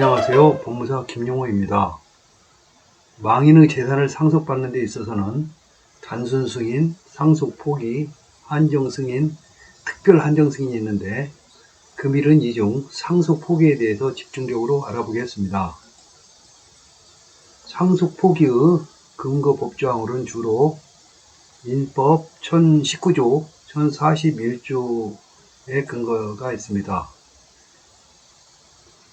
안녕하세요. 법무사 김용호입니다. 망인의 재산을 상속받는 데 있어서는 단순 승인, 상속 포기, 한정 승인, 특별 한정 승인이 있는데 금일은 이 중 상속 포기에 대해서 집중적으로 알아보겠습니다. 상속 포기의 근거 법조항으로는 주로 민법 1019조, 1041조의 근거가 있습니다.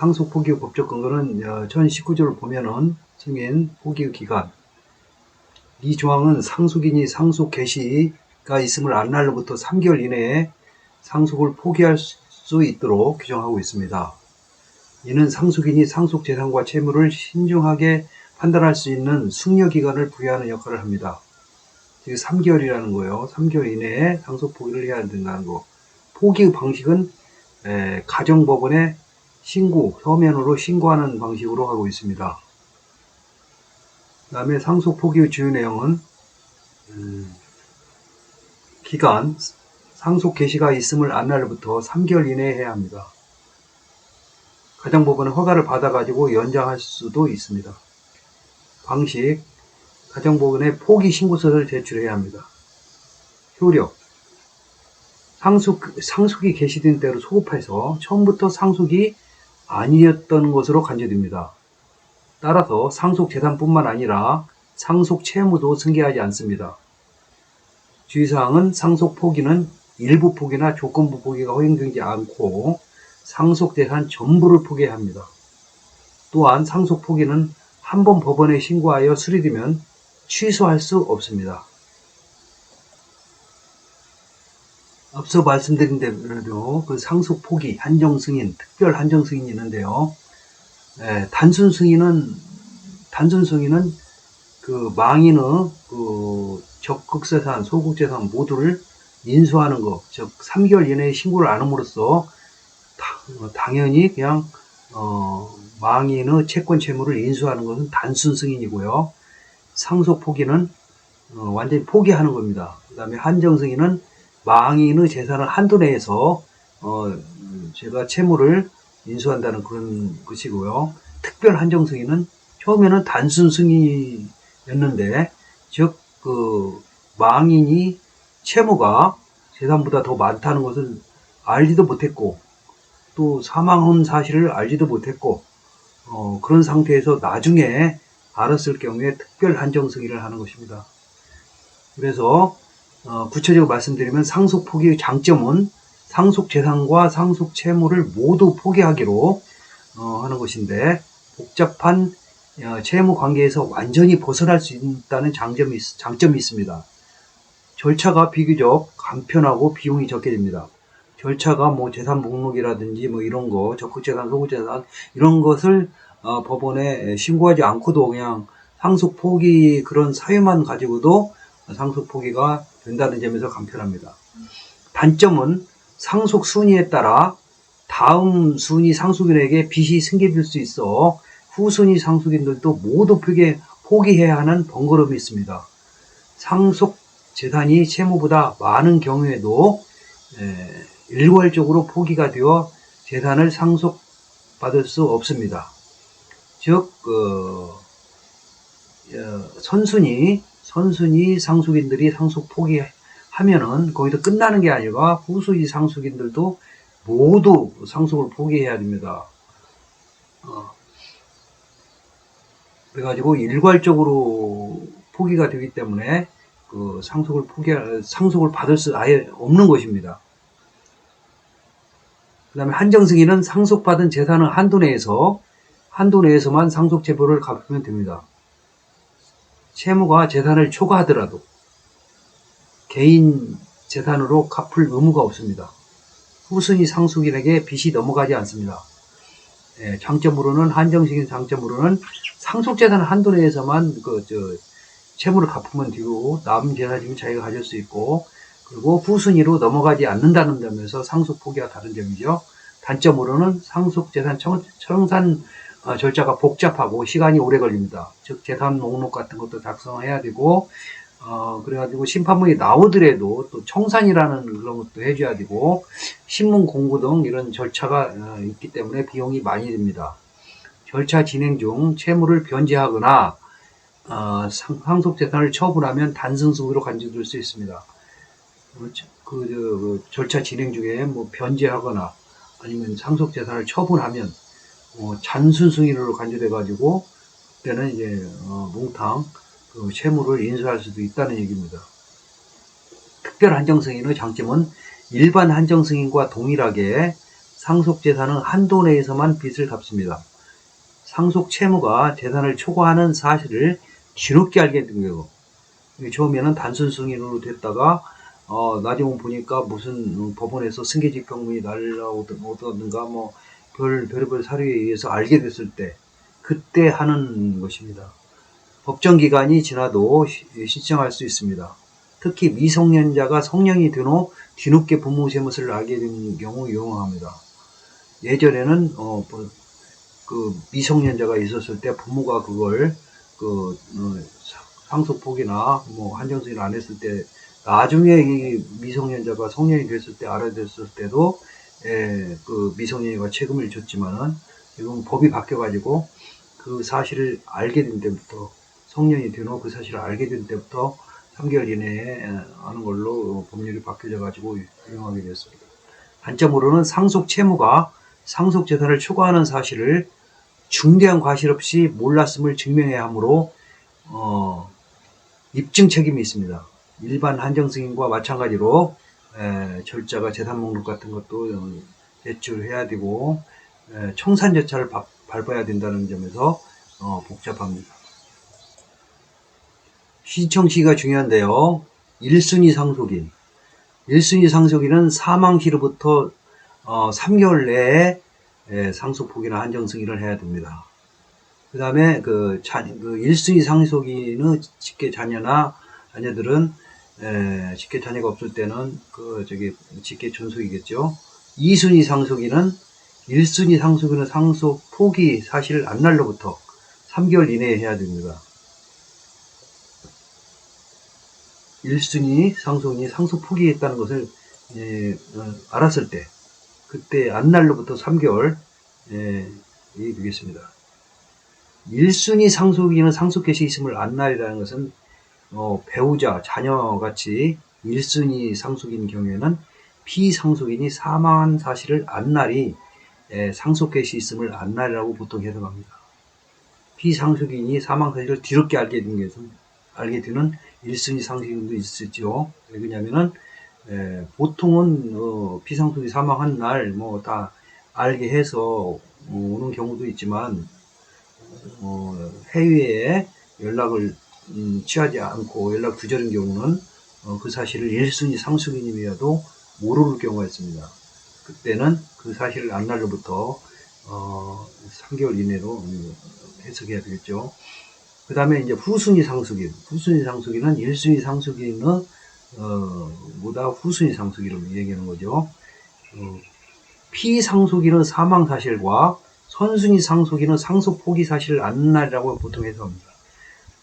상속 포기 법적 근거는 1019조를 보면은 승인 포기 기간 이 조항은 상속인이 상속 개시가 있음을 안 날로부터 3개월 이내에 상속을 포기할 수 있도록 규정하고 있습니다. 이는 상속인이 상속 재산과 채무를 신중하게 판단할 수 있는 숙려 기간을 부여하는 역할을 합니다. 즉 3개월이라는 거예요. 3개월 이내에 상속 포기를 해야 된다는 거. 포기 방식은 에, 가정법원에 신고, 서면으로 신고하는 방식으로 하고 있습니다. 그 다음에 상속 포기의 주요 내용은 음, 기간, 상속 개시가 있음을 안 날부터 3개월 이내에 해야 합니다. 가정법원은 허가를 받아가지고 연장할 수도 있습니다. 방식, 가정법원에 포기 신고서를 제출해야 합니다. 효력, 상속, 상속이 개시된 때로 소급해서 처음부터 상속이 아니었던 것으로 간주됩니다. 따라서 상속 재산뿐만 아니라 상속 채무도 승계하지 않습니다. 주의사항은 상속 포기는 일부 포기나 조건부 포기가 허용되지 않고 상속 재산 전부를 포기해야 합니다. 또한 상속 포기는 한 번 법원에 신고하여 수리되면 취소할 수 없습니다. 앞서 말씀드린 대로 그 상속 포기, 한정 승인, 특별 한정 승인이 있는데요. 에, 단순 승인은 단순 승인은 그 망인의 그 적극 재산, 소극 재산 모두를 인수하는 것, 즉 3개월 이내에 신고를 안 함으로써 다, 당연히 그냥 어, 망인의 채권 채무를 인수하는 것은 단순 승인이고요. 상속 포기는 어, 완전히 포기하는 겁니다. 그 다음에 한정 승인은 망인의 재산을 한도 내에서 어, 제가 채무를 인수한다는 그런 것이고요. 특별 한정 승인은 처음에는 단순 승인이었는데 즉 그 망인이 채무가 재산보다 더 많다는 것을 알지도 못했고 또 사망한 사실을 알지도 못했고 어, 그런 상태에서 나중에 알았을 경우에 특별 한정 승인을 하는 것입니다. 그래서 어, 구체적으로 말씀드리면 상속 포기의 장점은 상속 재산과 상속 채무를 모두 포기하기로 어, 하는 것인데 복잡한 어, 채무 관계에서 완전히 벗어날 수 있다는 장점이, 장점이 있습니다. 절차가 비교적 간편하고 비용이 적게 됩니다. 절차가 뭐 재산 목록이라든지 뭐 이런 거, 적극재산, 소극재산 이런 것을 어, 법원에 신고하지 않고도 그냥 상속 포기 그런 사유만 가지고도 상속 포기가 된다는 점에서 간편합니다. 단점은 상속 순위에 따라 다음 순위 상속인에게 빚이 승계될 수 있어 후순위 상속인들도 모두 포기, 포기해야 하는 번거로움이 있습니다. 상속 재산이 채무보다 많은 경우에도 에, 일괄적으로 포기가 되어 재산을 상속받을 수 없습니다. 즉, 어, 어, 선순위 선순위 상속인들이 상속 포기하면은 거기서 끝나는 게 아니라 후순위 상속인들도 모두 상속을 포기해야 됩니다. 어. 그래가지고 일괄적으로 포기가 되기 때문에 그 상속을 포기 상속을 받을 수 아예 없는 것입니다. 그 다음에 한정승인은 상속받은 재산을 한도 내에서 한도 내에서만 상속 제보를 갚으면 됩니다. 채무가 재산을 초과하더라도 개인 재산으로 갚을 의무가 없습니다. 후순위 상속인에게 빚이 넘어가지 않습니다. 예, 장점으로는 한정식인 장점으로는 상속 재산 한도 내에서만 그 저 채무를 갚으면 되고 남은 재산이면 자기가 가질 수 있고 그리고 후순위로 넘어가지 않는다는 점에서 상속 포기와 다른 점이죠. 단점으로는 상속 재산 청, 청산 어, 절차가 복잡하고 시간이 오래 걸립니다. 즉 재산 목록 같은 것도 작성해야 되고 어, 그래가지고 심판문이 나오더라도 또 청산이라는 그런 것도 해줘야 되고 신문 공고 등 이런 절차가 어, 있기 때문에 비용이 많이 듭니다. 절차 진행 중 채무를 변제하거나 어, 상- 상속재산을 처분하면 단순승으로 간주될 수 있습니다. 그, 저- 그, 저, 그 절차 진행 중에 뭐 변제하거나 아니면 상속 재산을 처분하면 어, 잔순승인으로 간주돼가지고 그때는 이제 어, 몽탕 그 채무를 인수할 수도 있다는 얘기입니다. 특별 한정승인의 장점은 일반 한정승인과 동일하게 상속재산은 한도 내에서만 빚을 갚습니다. 상속 채무가 재산을 초과하는 사실을 뒤늦게 알게 된. 이게 처음에는 단순 승인으로 됐다가 어, 나중에 보니까 무슨 어, 법원에서 승계직 병문이 날라오든가 뭐 별, 별별 사료에 의해서 알게 됐을 때 그때 하는 것입니다. 법정 기간이 지나도 시- 신청할 수 있습니다. 특히 미성년자가 성년이 된 후 뒤늦게 부모 세무서를 알게 된 경우 유용합니다. 예전에는 어, 뭐, 그 미성년자가 있었을 때 부모가 그걸 그 어, 사- 상속폭이나 뭐 한정승을 안 했을 때 나중에 이 미성년자가 성년이 됐을 때 알아냈을 때도 예, 그 미성년이가 책임을 졌지만은 지금 법이 바뀌어가지고 그 사실을 알게 된 때부터 성년이 된후그 사실을 알게 된 때부터 3개월 이내에 하는 걸로 법률이 바뀌어져 가지고 유용하게 됐습니다. 단점으로는 상속 채무가 상속 재산을 초과하는 사실을 중대한 과실 없이 몰랐음을 증명해야 하므로 어, 입증 책임이 있습니다. 일반 한정 승인과 마찬가지로 에, 절차가 재산 목록 같은 것도 어, 제출해야 되고 에, 청산 절차를 바- 밟아야 된다는 점에서 어, 복잡합니다. 신청 시기가 중요한데요. 1순위 상속인. 1순위 상속인은 사망 시로부터 어, 3개월 내에 에, 상속 포기나 한정 승인을 해야 됩니다. 그 다음에 그, 자, 그 1순위 상속인의 직계 자녀나 자녀들은 에, 직계 자녀가 없을 때는 그 저기 직계 존속이겠죠. 2순위 상속인은 1순위 상속인의 상속 포기 사실 안 날로부터 3개월 이내에 해야 됩니다. 1순위 상속인이 상속 포기했다는 것을 예, 어, 알았을 때 그때 안 날로부터 3개월 예, 이 되겠습니다. 1순위 상속인은 상속 개시 있음을 안 날이라는 것은 어, 배우자, 자녀 같이 1순위 상속인 경우에는 피상속인이 사망한 사실을 안날이 예, 상속 개시 있음을 안날이라고 보통 해석합니다. 피상속인이 사망 사실을 뒤늦게 알게 된 것은 알게 되는 1순위 상속인도 있었죠. 왜 그러냐면은 에, 보통은 어, 피상속이 사망한 날 뭐 다 알게 해서 어, 오는 경우도 있지만 어, 해외에 연락을 음, 취하지 않고 연락 두절인 경우는 어, 그 사실을 1순위 상속인이라도 모를 경우가 있습니다. 그때는 그 사실을 안 날로부터 어, 3개월 이내로 음, 해석해야 되겠죠. 그 다음에 이제 후순위 상속인. 후순위 상속인은 1순위 상속인의 어, 보다 후순위 상속인을 얘기하는 거죠. 어, 피상속인의 사망 사실과 선순위 상속인의 상속 포기 사실을 안 날이라고 보통 해석합니다.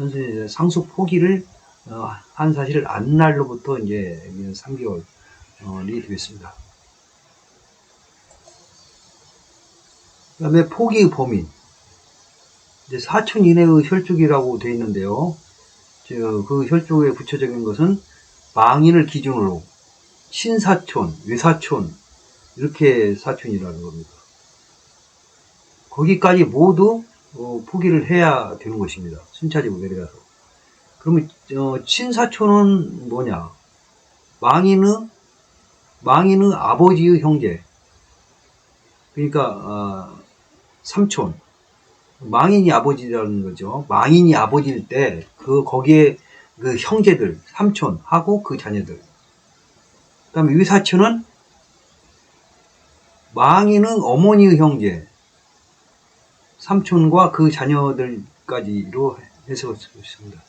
선순위 상속 포기를 어, 한 사실을 안 날로부터 이제 3개월이 되겠습니다. 그 다음에 포기의 범위. 이제 4천 이내의 혈족이라고 되어 있는데요. 저, 그 혈족에 붙여적인 것은 망인을 기준으로 친사촌, 외사촌, 이렇게 사촌이라는 겁니다. 거기까지 모두 어, 포기를 해야 되는 것입니다. 순차적으로 내려가서. 그러면 어, 친사촌은 뭐냐? 망인의 망인의 아버지의 형제. 그러니까 어, 삼촌. 망인이 아버지라는 거죠. 망인이 아버지일 때 그 거기에 그 형제들, 삼촌하고 그 자녀들. 그다음에 위사촌은 망인의 어머니의 형제, 삼촌과 그 자녀들까지로 해석할 수 있습니다.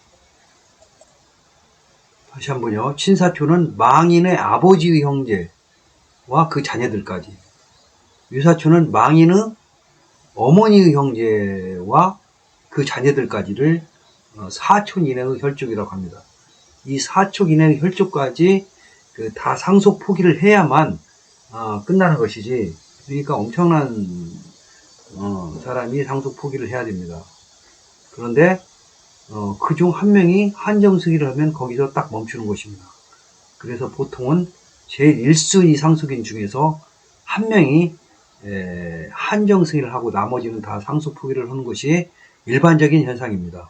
다시 한번요. 친사촌은 망인의 아버지의 형제와 그 자녀들까지. 유사촌은 망인의 어머니의 형제와 그 자녀들까지를 어, 사촌 이내의 혈족이라고 합니다. 이 사촌 이내의 혈족까지 그 다 상속 포기를 해야만 어, 끝나는 것이지. 그러니까 엄청난 어, 사람이 상속 포기를 해야 됩니다. 그런데 어, 그중 한 명이 한정승이를 하면 거기서 딱 멈추는 것입니다. 그래서 보통은 제일 1순위 상속인 중에서 한 명이 에, 한정승이를 하고 나머지는 다 상속 포기를 하는 것이 일반적인 현상입니다.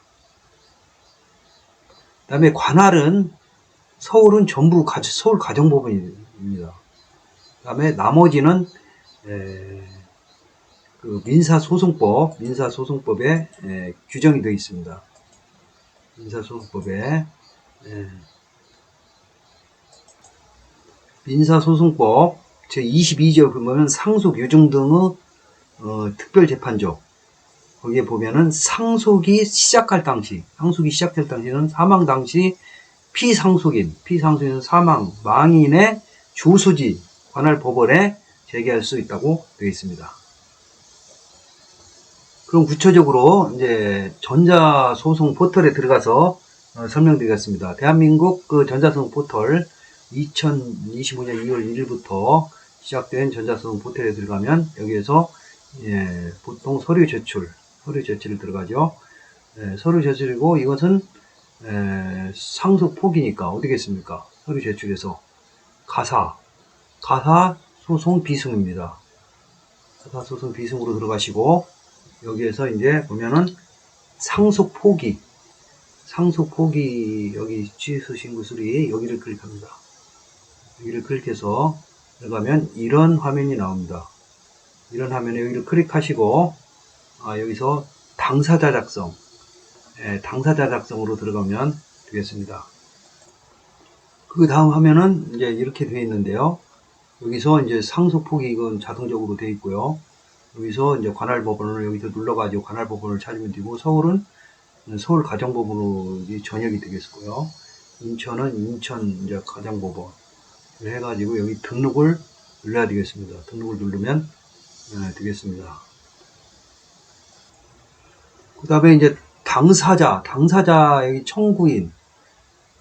그 다음에 관할은 서울은 전부 가- 서울 가정법원입니다. 그 다음에 나머지는 에, 그 민사소송법, 민사소송법에 에, 규정이 되어 있습니다. 민사소송법에 에, 민사소송법 제22조 보면 상속 유증 등의 어, 특별재판조 거기에 보면은 상속이 시작할 당시 상속이 시작될 당시는 사망 당시 피상속인 피상속인 사망 망인의 주소지 관할 법원에 제기할 수 있다고 되어 있습니다. 그럼 구체적으로 이제 전자소송 포털에 들어가서 어, 설명드리겠습니다. 대한민국 그 전자소송 포털 2025년 2월 1일부터 시작된 전자소송 포털에 들어가면 여기에서 예, 보통 서류 제출, 서류 제출을 들어가죠. 예, 서류 제출이고 이것은 에, 상속 포기니까 어디겠습니까? 서류 제출에서 가사, 가사 소송 비승입니다. 가사 소송 비승으로 들어가시고 여기에서 이제 보면은 상속 포기, 상속 포기 여기 취소 신고 수리 여기를 클릭합니다. 여기를 클릭해서 들어가면 이런 화면이 나옵니다. 이런 화면에 여기를 클릭하시고 아, 여기서 당사자 작성, 예, 당사자 작성으로 들어가면 되겠습니다. 그 다음 화면은 이제 이렇게 되어 있는데요. 여기서 이제 상속 포기 이건 자동적으로 되어 있고요. 여기서 이제 관할 법원을 여기서 눌러가지고 관할 법원을 찾으면 되고 서울은 서울 가정법원으로 이제 전역이 되겠고요. 인천은 인천 이제 가정법원 해가지고 여기 등록을 눌러야 되겠습니다. 등록을 누르면 예, 되겠습니다. 그 다음에 이제 당사자, 당사자 여기 청구인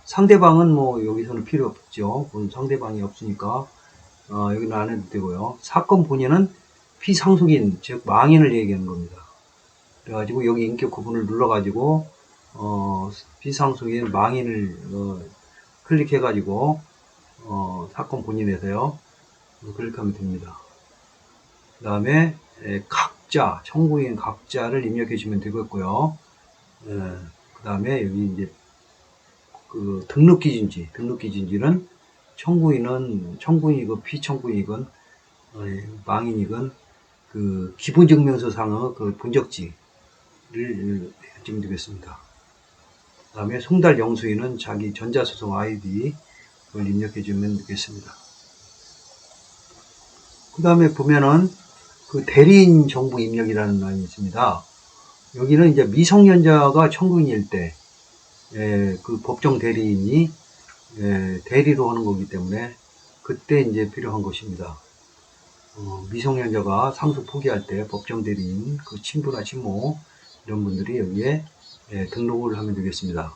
상대방은 뭐 여기서는 필요 없죠. 상대방이 없으니까 어, 여기는 안 해도 되고요. 사건 본인은 피상속인, 즉 망인을 얘기하는 겁니다. 그래가지고 여기 인격 구분을 눌러가지고 어, 피상속인 망인을 어, 클릭해가지고 어, 사건 본인에서요 클릭하면 됩니다. 그 다음에 각자 청구인 각자를 입력해 주면 되겠고요. 그 다음에 여기 이제 그 등록 기준지 등록 기준지는 청구인은 청구인이건 피청구인이건 어, 망인이건 그 기본증명서상의 그 본적지를 해주면 되겠습니다. 그 다음에 송달 영수인은 자기 전자소송 아이디 를 입력해 주면 되겠습니다. 그 다음에 보면은 그 대리인 정보 입력이라는 라인이 있습니다. 여기는 이제 미성년자가 청구인일 때, 예, 그 법정 대리인이 예, 대리로 하는 거기 때문에 그때 이제 필요한 것입니다. 어, 미성년자가 상속 포기할 때 법정 대리인, 그 친부나 친모 이런 분들이 여기에 예, 등록을 하면 되겠습니다.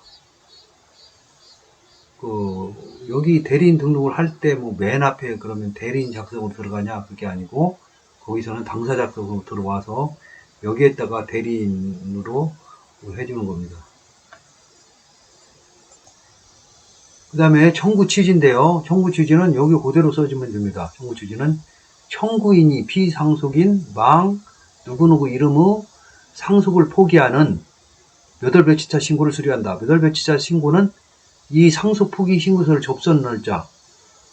그 여기 대리인 등록을 할 때 뭐 맨 앞에 그러면 대리인 작성으로 들어가냐 그게 아니고 거기서는 당사 작성으로 들어와서 여기에다가 대리인으로 해주는 겁니다. 그 다음에 청구 취지인데요. 청구 취지는 여기 그대로 써주면 됩니다. 청구 취지는 청구인이 피상속인 망 누구누구 이름의 상속을 포기하는 몇월 며칠차 신고를 수리한다. 몇월 며칠차 신고는 이 상속 포기 신고서를 접수한 날짜,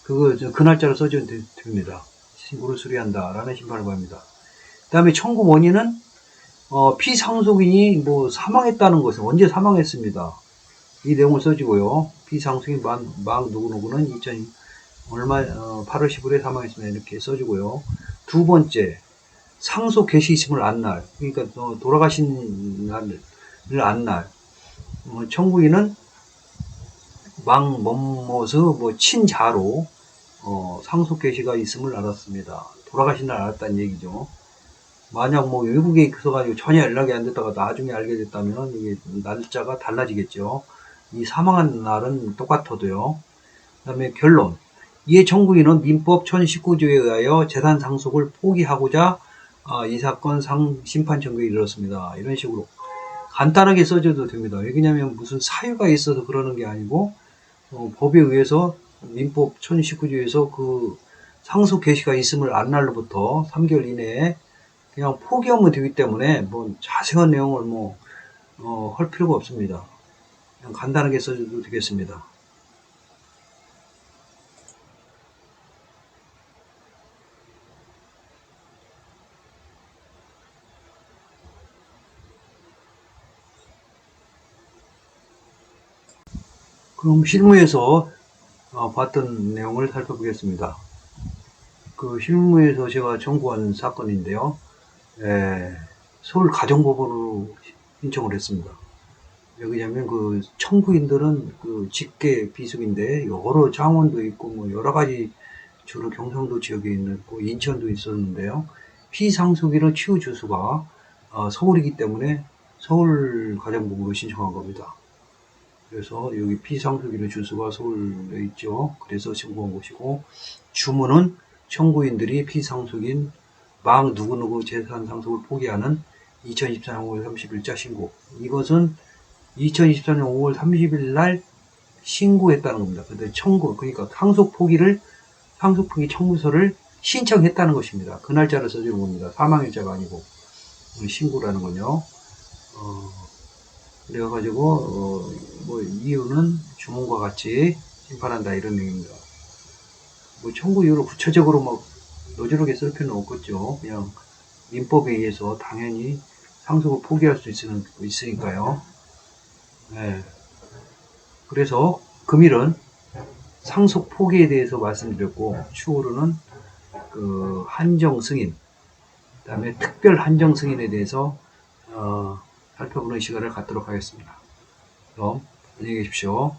그거, 그 날짜로 써주면 됩니다. 신고를 수리한다. 라는 심판을 구합니다. 그 다음에 청구 원인은, 어, 피상속인이 뭐 사망했다는 것은 언제 사망했습니다. 이 내용을 써주고요. 피상속인 망, 망 누구누구는 2000, 얼마, 어, 8월 15일에 사망했으면 이렇게 써주고요. 두 번째, 상속 개시 있음을 안 날. 그러니까, 어, 돌아가신 날을 안 날. 어, 청구인은 망 뭐뭐서 뭐 친자로 어, 상속 계시가 있음을 알았습니다. 돌아가신 날 알았다는 얘기죠. 만약 뭐 외국에 있어가지고 전혀 연락이 안 됐다가 나중에 알게 됐다면 이게 날짜가 달라지겠죠. 이 사망한 날은 똑같아도요. 그 다음에 결론. 이에 청구인은 민법 1019조에 의하여 재산 상속을 포기하고자 아, 이 사건 상 심판 청구에 이르렀습니다. 이런 식으로 간단하게 써줘도 됩니다. 왜냐하면 무슨 사유가 있어서 그러는 게 아니고 어, 법에 의해서 민법 1019조에서 그 상속 개시가 있음을 안 날로부터 3개월 이내에 그냥 포기하면 되기 때문에 뭐 자세한 내용을 뭐 어, 할 필요가 없습니다. 그냥 간단하게 써줘도 되겠습니다. 그럼 실무에서 어, 봤던 내용을 살펴보겠습니다. 그 실무에서 제가 청구한 사건인데요. 에, 서울 가정법원으로 신청을 했습니다. 왜냐면 그 청구인들은 그 직계 비속인데 여러 장원도 있고 뭐 여러 가지 주로 경상도 지역에 있는 뭐 인천도 있었는데요. 피상속인의 치유 주소가 어, 서울이기 때문에 서울 가정법으로 신청한 겁니다. 그래서 여기 피상속인의 주소가 서울에 있죠. 그래서 신고한 곳이고 주문은 청구인들이 피상속인 막 누구누구 재산 상속을 포기하는 2024년 5월 30일자 신고. 이것은 2024년 5월 30일 날 신고했다는 겁니다. 근데 청구, 그러니까 상속 포기를, 상속 포기 청구서를 신청했다는 것입니다. 그 날짜를 써주는 겁니다. 사망일자가 아니고. 신고라는 건요. 어, 그래가지고, 어, 뭐, 이유는 주문과 같이 심판한다, 이런 내용입니다. 뭐, 청구 이유를 구체적으로 막 노조력에 쓸 필요는 없겠죠. 그냥 민법에 의해서 당연히 상속을 포기할 수 있으는, 있으니까요. 네. 그래서 금일은 상속 포기에 대해서 말씀드렸고 추후로는 그 한정 승인, 그다음에 특별 한정 승인에 대해서 어, 살펴보는 시간을 갖도록 하겠습니다. 그럼 안녕히 계십시오.